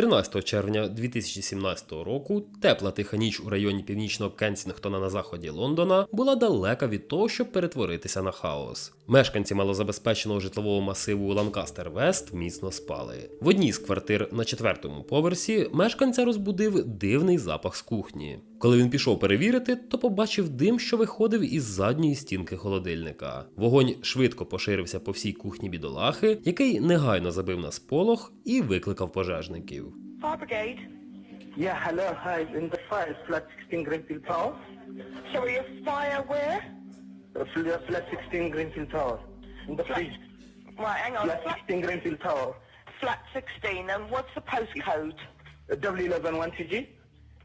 13 червня 2017 року тепла тиха ніч у районі північного Кенсінгтона на заході Лондона була далека від того, щоб перетворитися на хаос. Мешканці малозабезпеченого житлового масиву Ланкастер Вест міцно спали. В одній з квартир на четвертому поверсі мешканця розбудив дивний запах з кухні. Коли він пішов перевірити, то побачив дим, що виходив із задньої стінки холодильника. Вогонь швидко поширився по всій кухні бідолахи, який негайно забив на сполох і викликав пожежників. Fire brigade. Yeah, hello, hi. In the fire, flat 16 Greenfield Tower. Sorry, a fire where? Uh, fl- flat 16 Greenfield Tower. In the fridge. Right, hang on. Flat Flat, 16 Greenfield Tower. flat 16. And what's the postcode? Uh,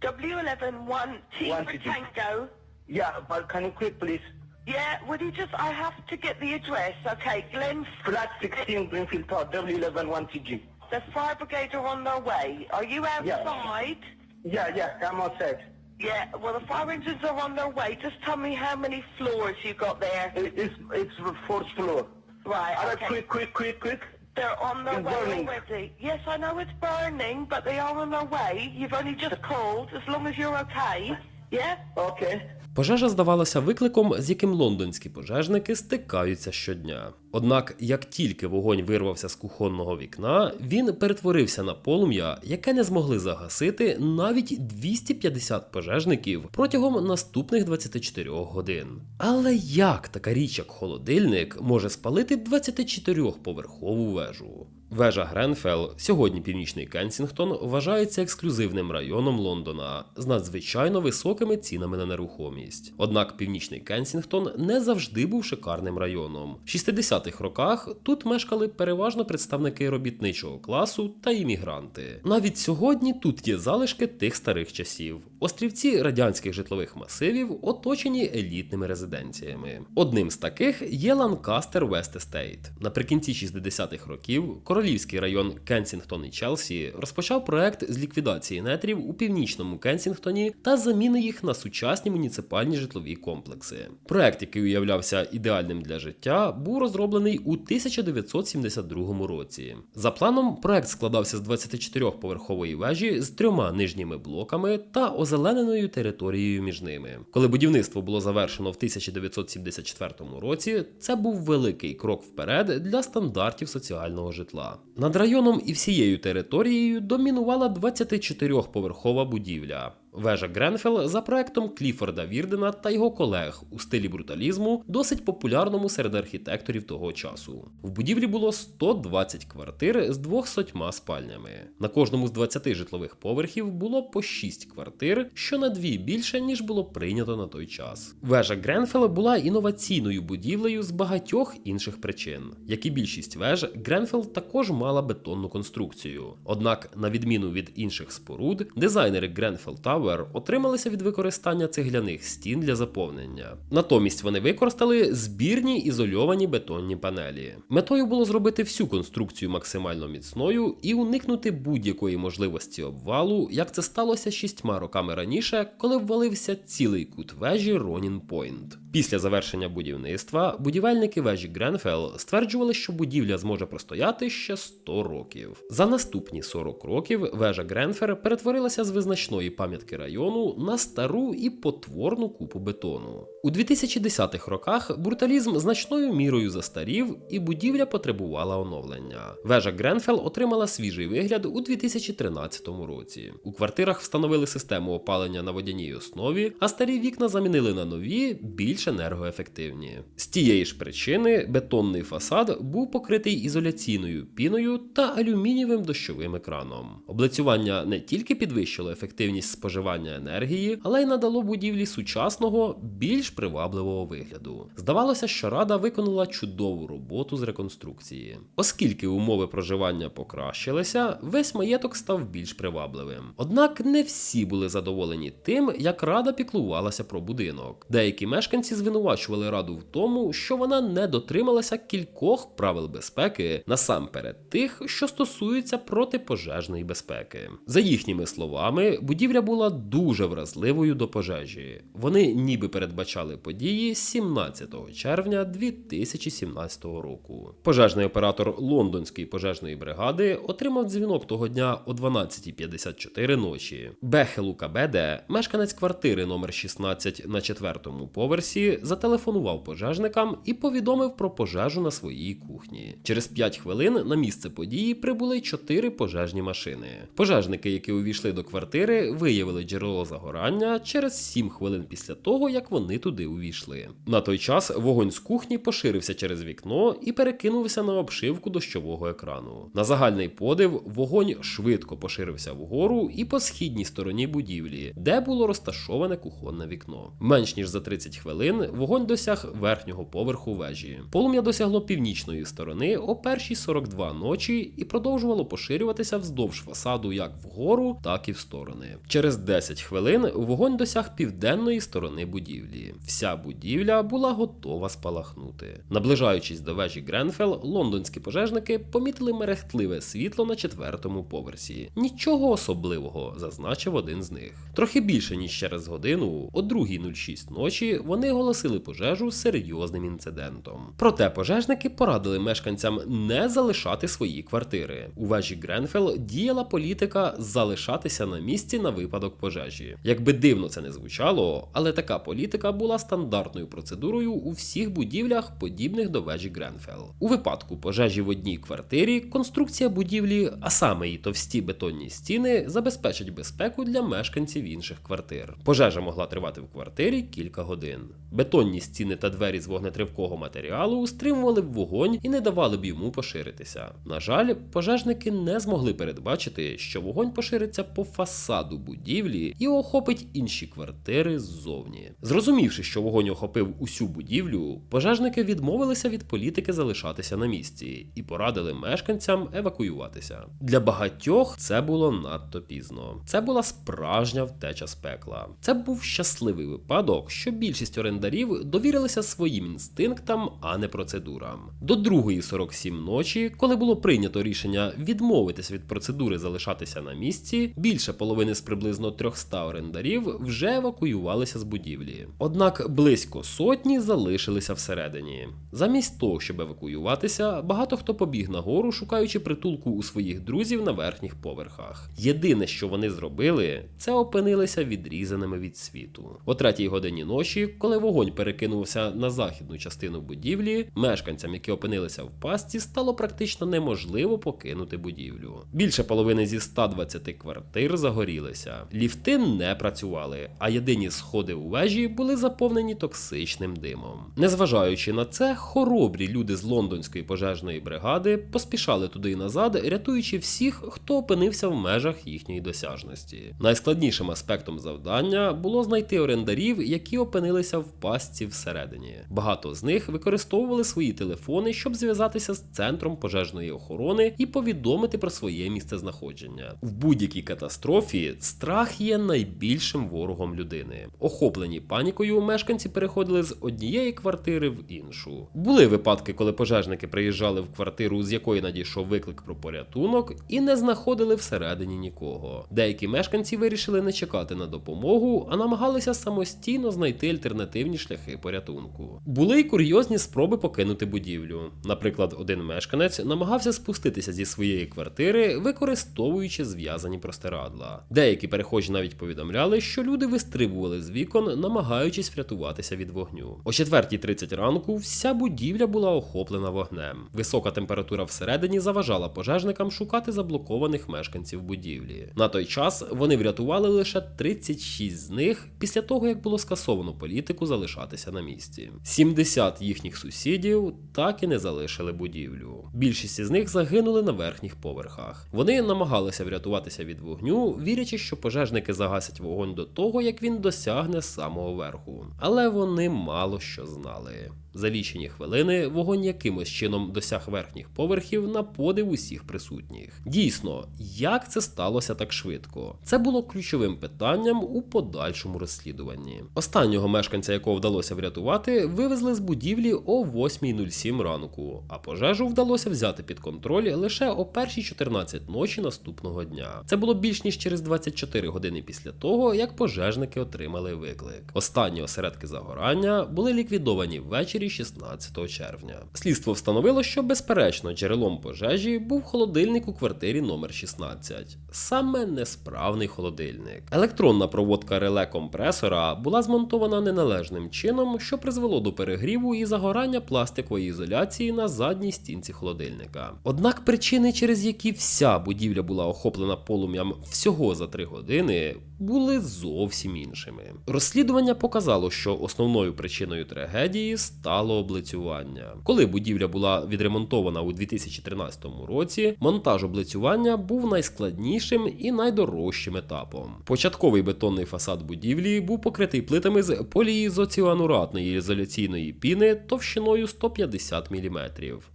W11 1TG. W11 1 T One for. Tango. Yeah, but can you quick, please? Yeah, would you just, I have to get the address. Okay, Glen, Flat 16 Greenfield Tower, W11 1TG. the fire brigade are on their way. Are you outside? Yeah, yeah, I'm outside. Yeah, well, the fire engines are on their way. Just tell me how many floors you got there. It, it's, it's the fourth floor. Right, Alright, okay. quick, quick, quick, quick. They're on their way already. Yes, I know it's burning, but they are on their way. You've only just called, as long as you're okay. Yeah? Okay. Пожежа здавалася викликом, з яким лондонські пожежники стикаються щодня. Однак, як тільки вогонь вирвався з кухонного вікна, він перетворився на полум'я, яке не змогли загасити навіть 250 пожежників протягом наступних 24 годин. Але як така річ, як холодильник, може спалити 24-поверхову вежу? Вежа Гренфелл, сьогодні північний Кенсінгтон, вважається ексклюзивним районом Лондона з надзвичайно високими цінами на нерухомість. Однак північний Кенсінгтон не завжди був шикарним районом. В 60-х роках тут мешкали переважно представники робітничого класу та іммігранти. Навіть сьогодні тут є залишки тих старих часів. Острівці радянських житлових масивів оточені елітними резиденціями. Одним з таких є Ланкастер Вест Естейт. Наприкінці 60-х років королівський район Кенсінгтон і Челсі розпочав проект з ліквідації нетрів у північному Кенсінгтоні та заміни їх на сучасні муніципальні житлові комплекси. Проект, який уявлявся ідеальним для життя, був розроблений у 1972 році. За планом, проект складався з 24-поверхової вежі з трьома нижніми блоками та озелененою територією між ними. Коли будівництво було завершено в 1974 році, це був великий крок вперед для стандартів соціального житла. Над районом і всією територією домінувала 24-поверхова будівля. Вежа Гренфелл за проектом Кліфорда Вірдена та його колег у стилі бруталізму, досить популярному серед архітекторів того часу. В будівлі було 120 квартир з 200 спальнями. На кожному з 20 житлових поверхів було по 6 квартир, що на дві більше ніж було прийнято на той час. Вежа Гренфелл була інноваційною будівлею з багатьох інших причин. Як і більшість веж, Гренфелл також мала бетонну конструкцію. Однак, на відміну від інших споруд, дизайнери Гренфелл Tower отрималися від використання цегляних стін для заповнення. Натомість вони використали збірні ізольовані бетонні панелі. Метою було зробити всю конструкцію максимально міцною і уникнути будь-якої можливості обвалу, як це сталося шістьма роками раніше, коли ввалився цілий кут вежі Ронін Пойнт. Після завершення будівництва будівельники вежі Гренфелл стверджували, що будівля зможе простояти ще 100 років. За наступні 40 років вежа Гренфер перетворилася з визначної пам'ятки району на стару і потворну купу бетону. У 2010-х роках бруталізм значною мірою застарів, і будівля потребувала оновлення. Вежа Гренфелл отримала свіжий вигляд у 2013 році. У квартирах встановили систему опалення на водяній основі, а старі вікна замінили на нові, більш енергоефективні. З тієї ж причини бетонний фасад був покритий ізоляційною піною та алюмінієвим дощовим екраном. Облицювання не тільки підвищило ефективність споживання енергії, але й надало будівлі сучасного, більш привабливого вигляду. Здавалося, що рада виконала чудову роботу з реконструкції. Оскільки умови проживання покращилися, весь маєток став більш привабливим. Однак не всі були задоволені тим, як рада піклувалася про будинок. Деякі мешканці звинувачували раду в тому, що вона не дотрималася кількох правил безпеки, насамперед тих, що стосуються протипожежної безпеки. За їхніми словами, будівля була дуже вразливою до пожежі. Вони ніби передбачали події 17 червня 2017 року. Пожежний оператор лондонської пожежної бригади отримав дзвінок того дня о 12.54 ночі. Бехелу Кабеде, мешканець квартири номер 16 на четвертому поверсі, зателефонував пожежникам і повідомив про пожежу на своїй кухні. Через 5 хвилин на місце події прибули 4 пожежні машини. Пожежники, які увійшли до квартири, виявили джерело загорання через 7 хвилин після того, як вони туди увійшли. На той час вогонь з кухні поширився через вікно і перекинувся на обшивку дощового екрану. На загальний подив вогонь швидко поширився вгору і по східній стороні будівлі, де було розташоване кухонне вікно. Менш ніж за 30 хвилин вогонь досяг верхнього поверху вежі. Полум'я досягло північної сторони о першій 42 ночі і продовжувало поширюватися вздовж фасаду як вгору, так і в сторони. Через 10 хвилин вогонь досяг південної сторони будівлі. Вся будівля була готова спалахнути. Наближаючись до вежі Гренфелл, лондонські пожежники помітили мерехтливе світло на четвертому поверсі. Нічого особливого, зазначив один з них. Трохи більше ніж через годину, о 2.06 ночі, вони оголосили пожежу серйозним інцидентом. Проте пожежники порадили мешканцям не залишати свої квартири. У вежі Гренфелл діяла політика залишатися на місці на випадок пожежі. Якби дивно це не звучало, але така політика була стандартною процедурою у всіх будівлях, подібних до вежі Гренфелл. У випадку пожежі в одній квартирі конструкція будівлі, а саме її товсті бетонні стіни, забезпечить безпеку для мешканців інших квартир. Пожежа могла тривати в квартирі кілька годин. Бетонні стіни та двері з вогнетривкого матеріалу стримували б вогонь і не давали б йому поширитися. На жаль, пожежники не змогли передбачити, що вогонь пошириться по фасаду будівлі і охопить інші квартири ззовні. Зрозумівши, що вогонь охопив усю будівлю, пожежники відмовилися від політики залишатися на місці і порадили мешканцям евакуюватися. Для багатьох це було надто пізно. Це була справжня втеча з пекла. Це був щасливий випадок, що більшість орендарів довірилися своїм інстинктам, а не процедурам. До 2.47 ночі, коли було прийнято рішення відмовитись від процедури залишатися на місці, більше половини з приблизно 300 орендарів вже евакуювалися з будівлі. Однак близько сотні залишилися всередині. Замість того, щоб евакуюватися, багато хто побіг нагору, шукаючи притулку у своїх друзів на верхніх поверхах. Єдине, що вони зробили, це опинилися відрізаними від світу. О третій годині ночі, коли вогонь перекинувся на західну частину будівлі, мешканцям, які опинилися в пастці, стало практично неможливо покинути будівлю. Більше половини зі 120 квартир загорілися. Ліфти не працювали, а єдині сходи у вежі були заповнені токсичним димом. Незважаючи на це, хоробрі люди з лондонської пожежної бригади поспішали туди і назад, рятуючи всіх, хто опинився в межах їхньої досяжності. Найскладнішим аспектом завдання було знайти орендарів, які опинилися в пастці всередині. Багато з них використовували свої телефони, щоб зв'язатися з центром пожежної охорони і повідомити про своє місцезнаходження. В будь-якій катастрофі страх є найбільшим ворогом людини. Охоплені панікою, мешканці переходили з однієї квартири в іншу. Були випадки, коли пожежники приїжджали в квартиру, з якої надійшов виклик про порятунок, і не знаходили всередині нікого. Деякі мешканці вирішили не чекати на допомогу, а намагалися самостійно знайти альтернативні шляхи порятунку. Були й курйозні спроби покинути будівлю. Наприклад, один мешканець намагався спуститися зі своєї квартири, використовуючи зв'язані простирадла. Деякі перехожі навіть повідомляли, що люди вистрибували з вікон, намагаючись врятуватися від вогню. О 4.30 ранку вся будівля була охоплена вогнем. Висока температура всередині заважала пожежникам шукати заблокованих мешканців будівлі. На той час вони врятували лише 36 з них після того, як було скасовано політику залишатися на місці. 70 їхніх сусідів так і не залишили будівлю. Більшість із них загинули на верхніх поверхах. Вони намагалися врятуватися від вогню, вірячи, що пожежники загасять вогонь до того, як він досягне самого верху. Але вони мало що знали. За лічені хвилини вогонь якимось чином досяг верхніх поверхів на подив усіх присутніх. Дійсно, як це сталося так швидко? Це було ключовим питанням у подальшому розслідуванні. Останнього мешканця, якого вдалося врятувати, вивезли з будівлі о 8.07 ранку, а пожежу вдалося взяти під контроль лише о 1.14 ночі наступного дня. Це було більш ніж через 24 години після того, як пожежники отримали виклик. Останні осередки загорання були ліквідовані ввечері 16 червня. Слідство встановило, що безперечно джерелом пожежі був холодильник у квартирі номер 16. Саме несправний холодильник. Електронна проводка реле компресора була змонтована неналежним чином, що призвело до перегріву і загорання пластикової ізоляції на задній стінці холодильника. Однак причини, через які вся будівля була охоплена полум'ям всього за 3 години, були зовсім іншими. Розслідування показало, що основною причиною трагедії стало облицювання. Коли будівля була відремонтована у 2013 році, монтаж облицювання був найскладнішим і найдорожчим етапом. Початковий бетонний фасад будівлі був покритий плитами з поліізоціануратної ізоляційної піни товщиною 150 мм.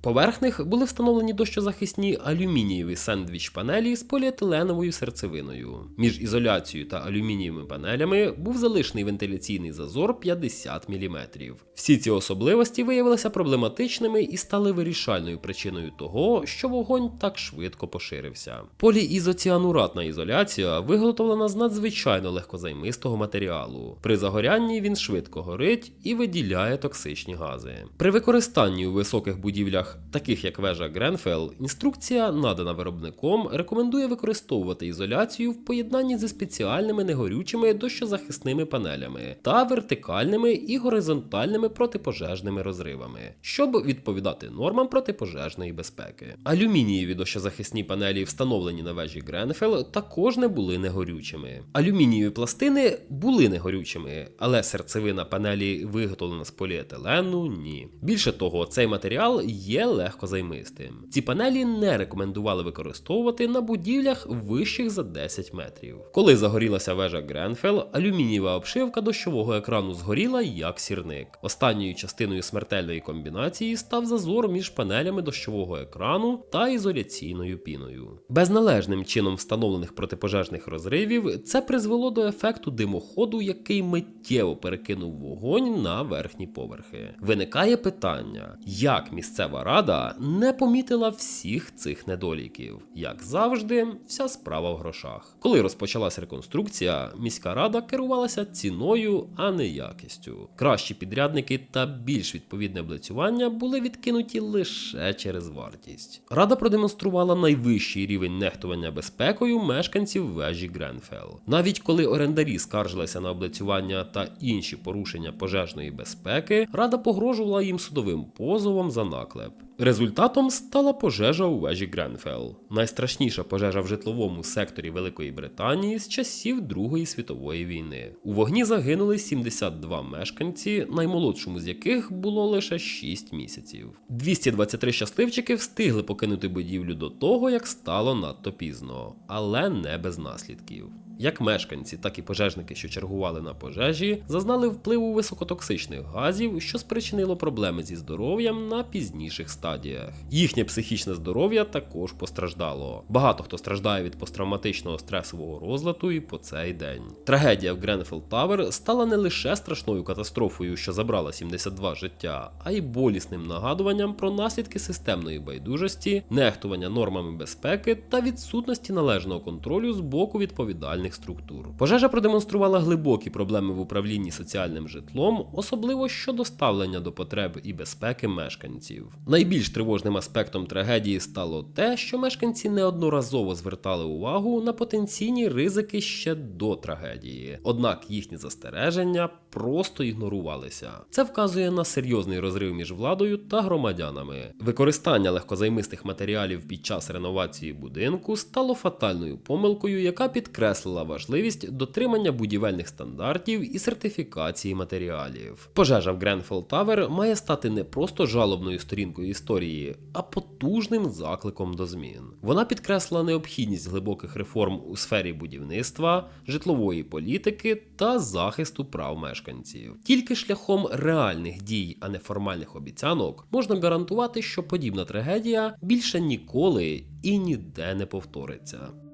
Поверх них були встановлені дощозахисні алюмінієві сендвіч панелі з поліетиленовою серцевиною. Між ізоляцією та алюмінієвими панелями був залишений вентиляційний зазор 50 мм. Всі ці особливості виявилися проблематичними і стали вирішальною причиною того, що вогонь так швидко поширився. Поліізоціануратна ізоляція виготовлена з надзвичайно легкозаймистого матеріалу. При загорянні він швидко горить і виділяє токсичні гази. При використанні у високих будівлях, таких як вежа Гренфелл, інструкція, надана виробником, рекомендує використовувати ізоляцію в поєднанні зі спеціальними негорючими дощозахисними панелями та вертикальними і горизонтальними протипожежними розривами, щоб відповідати нормам протипожежної безпеки. Алюмінієві дощозахисні панелі, встановлені на вежі Гренфелл, також не були негорючими. Алюмінієві пластини були негорючими, але серцевина панелі виготовлена з поліетилену ні. Більше того, цей матеріал є легкозаймистим. Ці панелі не рекомендували використовувати на будівлях вищих за 10 метрів. Коли загорілася вежа Гренфелл, алюмінієва обшивка дощового екрану згоріла як сірник. Останньою частиною смертельної комбінації став зазор між панелями дощового екрану та ізоляційною піною. Безналежним чином встановлених протипожежних розривів це призвело до ефекту димоходу, який миттєво перекинув вогонь на верхні поверхи. Виникає питання, як місцева рада не помітила всіх цих недоліків. Як завжди, вся справа в грошах. Коли розпочалася реконструкція, міська рада керувалася ціною, а не якістю. Кращі підрядники та більш відповідне облицювання були відкинуті лише через вартість. Рада продемонструвала найвищий рівень нехтування безпекою мешканців вежі Гренфелл. Навіть коли орендарі скаржилися на облицювання та інші порушення пожежної безпеки, рада погрожувала їм судовим позовом за наклеп. Результатом стала пожежа у вежі Гренфелл, найстрашніша пожежа в житловому секторі Великої Британії з часів Другої світової війни. У вогні загинули 72 мешканці, наймолодшому з яких було лише 6 місяців. 223 щасливчики встигли покинути будівлю до того, як стало надто пізно, але не без наслідків. Як мешканці, так і пожежники, що чергували на пожежі, зазнали впливу високотоксичних газів, що спричинило проблеми зі здоров'ям на пізніших стадіях. Їхнє психічне здоров'я також постраждало. Багато хто страждає від посттравматичного стресового розладу і по цей день. Трагедія в Гренфелл Тавер стала не лише страшною катастрофою, що забрала 72 життя, а й болісним нагадуванням про наслідки системної байдужості, нехтування нормами безпеки та відсутності належного контролю з боку відповідальних структур. Пожежа продемонструвала глибокі проблеми в управлінні соціальним житлом, особливо щодо ставлення до потреб і безпеки мешканців. Найбільш тривожним аспектом трагедії стало те, що мешканці неодноразово звертали увагу на потенційні ризики ще до трагедії. Однак їхні застереження просто ігнорувалися. Це вказує на серйозний розрив між владою та громадянами. Використання легкозаймистих матеріалів під час реновації будинку стало фатальною помилкою, яка підкреслила підкреслила важливість дотримання будівельних стандартів і сертифікації матеріалів. Пожежа в Гренфелл Тавер має стати не просто жалобною сторінкою історії, а потужним закликом до змін. Вона підкреслила необхідність глибоких реформ у сфері будівництва, житлової політики та захисту прав мешканців. Тільки шляхом реальних дій, а не формальних обіцянок, можна гарантувати, що подібна трагедія більше ніколи і ніде не повториться.